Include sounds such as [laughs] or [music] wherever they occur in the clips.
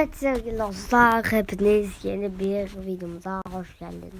Sevgili dostlar, hepiniz yeni bir videomuza hoş geldiniz.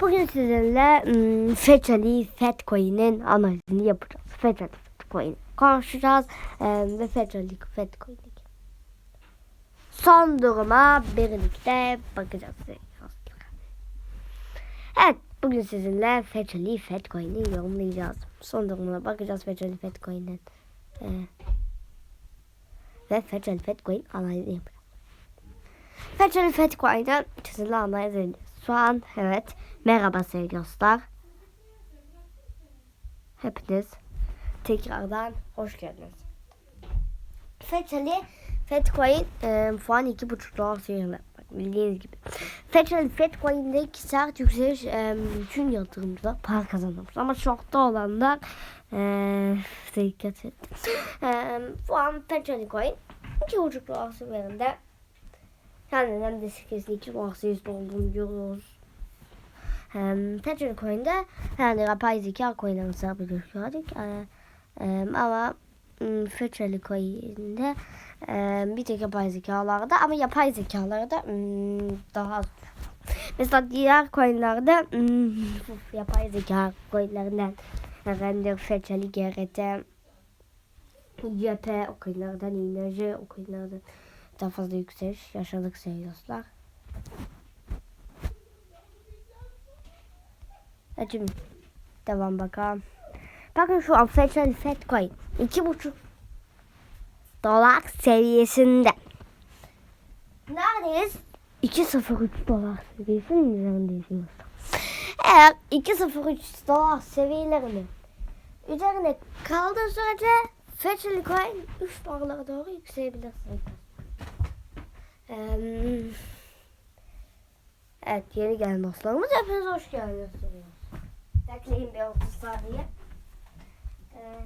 Bugün sizinle ım, Fetchali Fetcoin'in analizini yapacağız. Fetchali Fetcoin konuşacağız em, ve Fetchali Fetcoin'in son duruma birlikte bakacağız. Evet, bugün sizinle Fetchali Fetcoin'i yorumlayacağız. Son durumuna bakacağız Fetchali Fetcoin'in. Ee, ve Fetchel Fetcoin analizi yapacağım. Fetchel Fetcoin'den sizinle analiz edeceğiz. Şu an evet merhaba sevgili dostlar. Hepiniz tekrardan hoş geldiniz. Fetcheli Fetcoin e, şu an 2.5 dolar seviyede. Bak, Bildiğiniz gibi. Fetchel Fetcoin'deki sert yükseliş e, bütün yatırımcılar para kazanmış. Ama şokta olanlar e, dikkat et. E, şu an Fetchel Coin 2.5 dolar seviyede. Kendinden de 8'li dolar seviyesinde olduğunu görüyoruz. Um, Fetchel Coin'de yani yapay zeka coin'lerini sabit gördük. E, ama Fetchel Coin'de e, bir tek yapay zekalarda ama yapay zekalarda daha az. Mesela diğer coin'lerde um, [laughs] yapay zeka coin'lerinden Render, Fetcheli, GRT, YP o coin'lerden enerji o coin'lerden daha fazla yükseliş yaşadık sevgili dostlar. Şimdi devam bakalım. Bakın şu an Fetchel Fetcoin 2.5 dolar seviyesinde. Neredeyiz? 2.03 dolar seviyesinin üzerindeyiz. Eğer 2.03 dolar seviyelerini üzerine kaldığı sürece Fetchel Coin 3 dolarlara doğru yükselebilir. Ee, evet yeni gelen dostlarımız hepiniz hoş geldiniz. Bekleyin bir 30 saniye. Ee,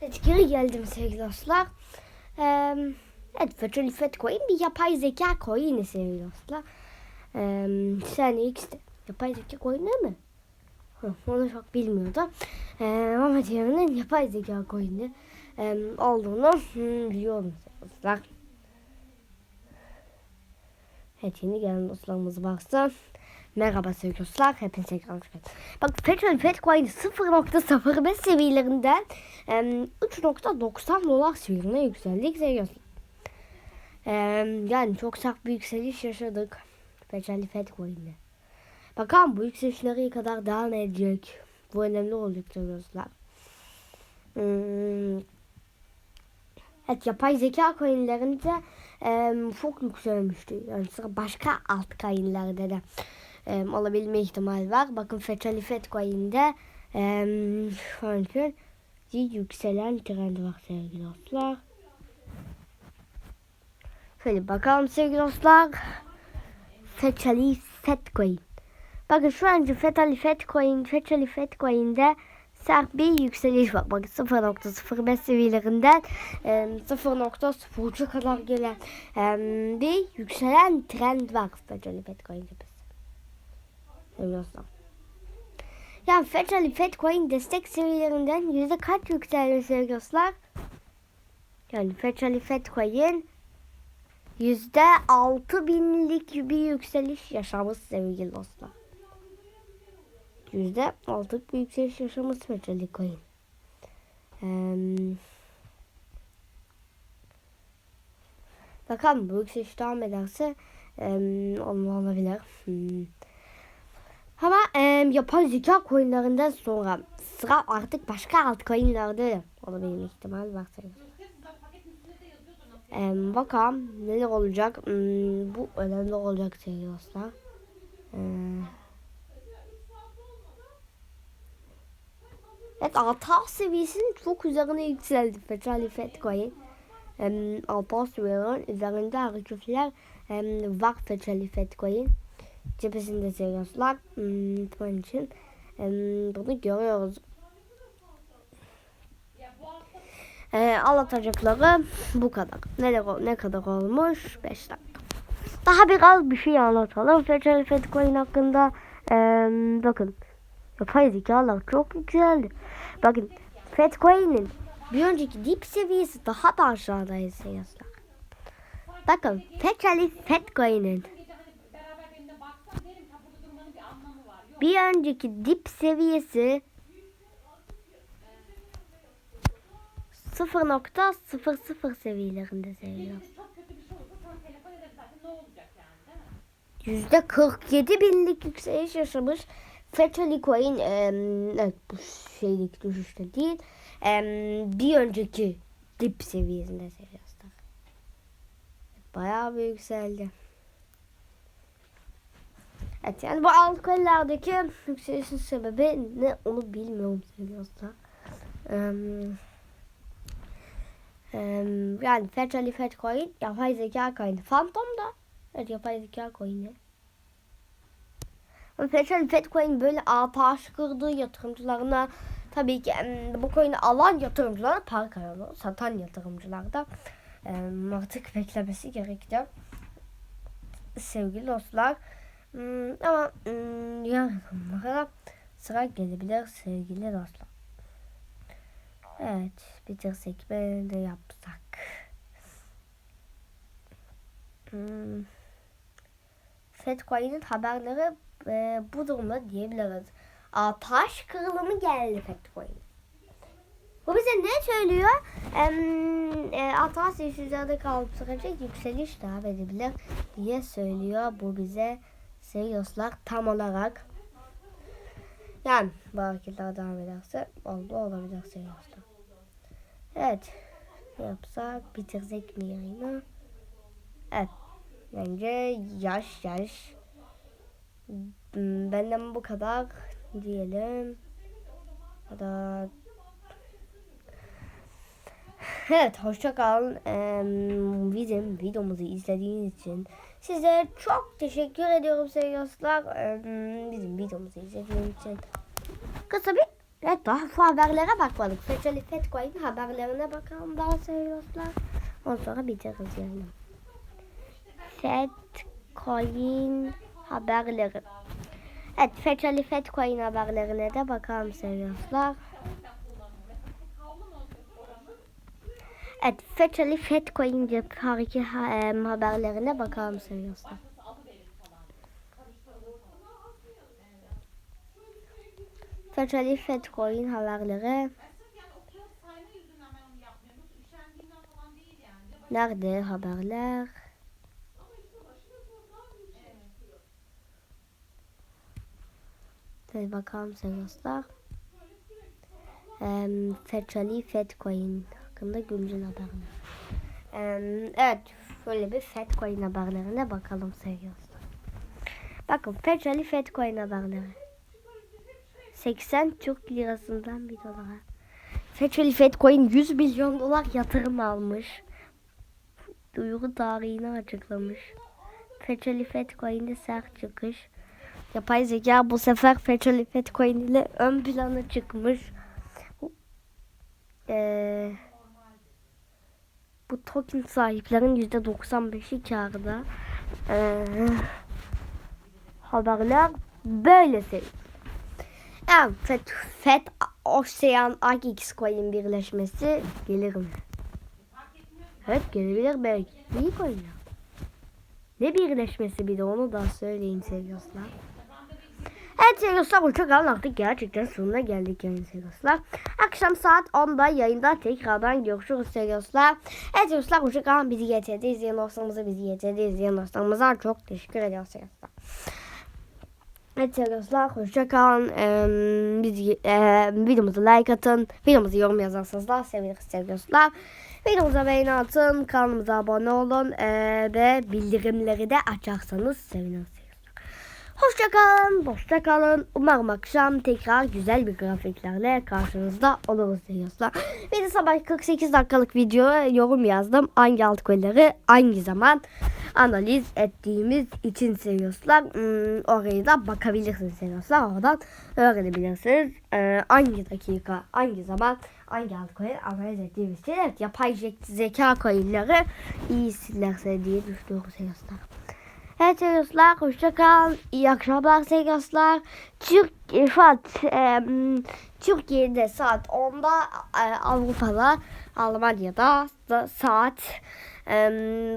Evet geri geldim sevgili dostlar. Ee, evet Virtual Fetcoin bir yapay zeka coin'i sevgili dostlar. Ee, saniye X'te yapay zeka coin'i mi? Hı, onu çok bilmiyordum. Ee, ama diğerinin yapay zeka coin'i e, olduğunu hmm, biliyorum dostlar. Evet yeni gelen dostlarımız varsa Merhaba sevgili dostlar. Hepinize tekrar hoş geldiniz. Bak Fetchel Fetcoin 0.05 seviyelerinden em, 3.90 dolar seviyelerine yükseldik sevgili Yani çok sert bir yükseliş yaşadık. Fetchel Fetcoin'de. Bakalım bu yükseliş nereye kadar devam edecek. Bu önemli olacak sevgili dostlar. Hmm. Evet yapay zeka coinlerinde çok yükselmişti. Yani sıra başka alt coinlerde de em, alabilme ihtimali var. Bakın Fetchali Fetcoin'de em, şu an için yükselen trend var sevgili dostlar. Şöyle bakalım sevgili dostlar. Fetchali Fetcoin. Bakın şu an Fetchali Fetcoin, Fetchali Fetcoin'de sert bir yükseliş var. Bakın 0.05 seviyelerinden e, 0.03'e kadar gelen e, bir yükselen trend var Fetchali Fetcoin'de Biliyorsun. Yani Fetchali Fetcoin destek seviyelerinden yüzde kaç yükseldi dostlar? Yani Fetchali Fetcoin yüzde altı binlik bir yükseliş yaşamış sevgili dostlar. Yüzde altı bir yükseliş yaşamış Fetchali Coin. Ee, bakalım bu yükseliş devam ederse e, olabilir. Hmm. Ama e, yapay zeka coinlerinden sonra sıra artık başka altcoinlerde de olabilme ihtimal var. E, bakalım neler olacak. Hmm, bu önemli olacak sevgili dostlar. E, evet altı alt seviyesinin çok üzerine yükseldi Fetchali Fetcoin. E, altı alt seviyelerin üzerinde hareketler e, var Fetchali Fetcoin cephesinde seviyorlar. Hmm, bunun için bunu görüyoruz. Ee, anlatacakları bu kadar. Ne, ne kadar olmuş? 5 dakika. daha biraz bir şey anlatalım. Fetchel Fetcoin hakkında eee, bakın yapay zekalar çok güzeldi. Bakın Fetcoin'in bir önceki dip seviyesi daha da aşağıdaydı yazlar. Bakın Fetchel Fetcoin'in bir önceki dip seviyesi 0.00 seviyelerinde seviyor. Çok kötü bir şey olsa sana telefon ederim zaten ne olacak yani değil mi? Yüzde 47 binlik yükseliş yaşamış. Fetchel Coin em, evet, bu şeylik düşüşte değil. bir önceki dip seviyesinde seviyorlar. Bayağı bir yükseldi. Evet yani bu alkollerdeki yükselişin sebebi ne onu bilmiyorum seviyorlar. Em, em, yani Fetchel Fetcoin yapay zeka coin. Phantom da Evet yapay zeka coin'i. Ama Fetchel Fetcoin böyle ataş kırdığı yatırımcılarına tabii ki bu coin'i alan yatırımcılara para kazanıyor. Satan yatırımcılar da em, artık beklemesi gerekti. Sevgili dostlar. Hmm, ama hmm, yarınlara sıra gelebilir sevgili dostlar. Evet bitirsek mi de yapsak. Hmm. Fetcoin'in haberleri e, bu durumda diyebiliriz. Ataş kırılımı geldi Fetcoin. Bu bize ne söylüyor? Em, e, Ataş üzerinde kalıp sürece yükseliş devam edebilir diye söylüyor. Bu bize Serioslar tam olarak. Yani bu hareketler devam ederse oldu olabilir Serioslar. Evet. Yapsak? Bitirsek mi yayını? Evet. Bence yaş yaş. Hmm, Benden bu kadar diyelim. Ya da Evet hoşça kalın. Ee, bizim videomuzu izlediğiniz için size çok teşekkür ediyorum sevgili dostlar. Bizim videomuzu izlediğiniz için. Kısa bir evet daha şu haberlere bakmadık. Fetchel Fetcoin haberlerine bakalım daha sevgili dostlar. Ondan sonra bitiririz yani. Fetcoin haberleri. Evet Fetchel Fetcoin haberlerine de bakalım sevgili dostlar. Evet, Fetchel Fetcoin hariki ha- haberlerine bakalım seviyorsan. Fetchel Fetcoin haberleri Yani o kağıt sayma yüzünden ben onu yapmıyorum. Yoksa üşendiğimden falan değil yani. değil mi? nerede haberler? Evet, bakalım seviyorlar. Um, Fetchel Fetcoin hakkında güncel haberler. Em, evet, şöyle bir Fetcoin haberlerine bakalım seviyorlar. Bakın Fetchel Fetcoin haberleri. 80 Türk lirasından bir dolara. Fetchel Fetcoin 100 milyon dolar yatırım almış. Duyuru tarihini açıklamış. Fetchel Fetcoin'de sert çıkış. Yapay zeka bu sefer Fetchel Fetcoin ile ön plana çıkmış. Eee bu token sahiplerin %95'i karda. Ee, haberler böylesi. Evet, FET, FET Ocean AGX coin birleşmesi gelir mi? Evet gelebilir belki. İyi coinler. Ne birleşmesi bir de onu da söyleyin sevgililer. Evet sevgililer hoşçakalın artık gerçekten sonuna geldik yani sevgililer. Akşam saat 10'da yayında tekrardan görüşürüz sevgililer. Evet sevgililer hoşçakalın bizi getirdi izleyen dostlarımıza bizi getirdi izleyen dostlarımıza çok teşekkür ediyoruz sevgililer. Evet sevgililer hoşçakalın. Ee, bizi, e, videomuza like atın. Videomuza yorum yazarsanız da seviniriz sevgililer. Videomuza beğeni atın. Kanalımıza abone olun. ee, ve bildirimleri de açarsanız seviniriz. Hoşçakalın, hoşça kalın. Umarım akşam tekrar güzel bir grafiklerle karşınızda oluruz diyorlar. Bir de sabah 48 dakikalık video yorum yazdım. Hangi altcoin'leri hangi zaman analiz ettiğimiz için seviyorlar. Hmm, oraya da bakabilirsiniz seviyorlar. Oradan öğrenebilirsiniz. Ee, hangi dakika, hangi zaman, hangi altcoin analiz ettiğimiz için. Evet, yapay zeka coin'leri iyisinlerse diye düşünüyorum seviyorlar. Evet sevgili dostlar hoşça kalın. İyi akşamlar sevgili dostlar. Türk, e, saat, e, Türkiye'de saat 10'da e, Avrupa'da Almanya'da da saat e,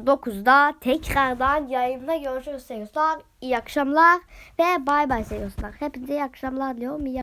9'da tekrardan yayında görüşürüz sevgili dostlar. İyi akşamlar ve bay bay sevgili dostlar. Hepinize iyi akşamlar diliyorum. İyi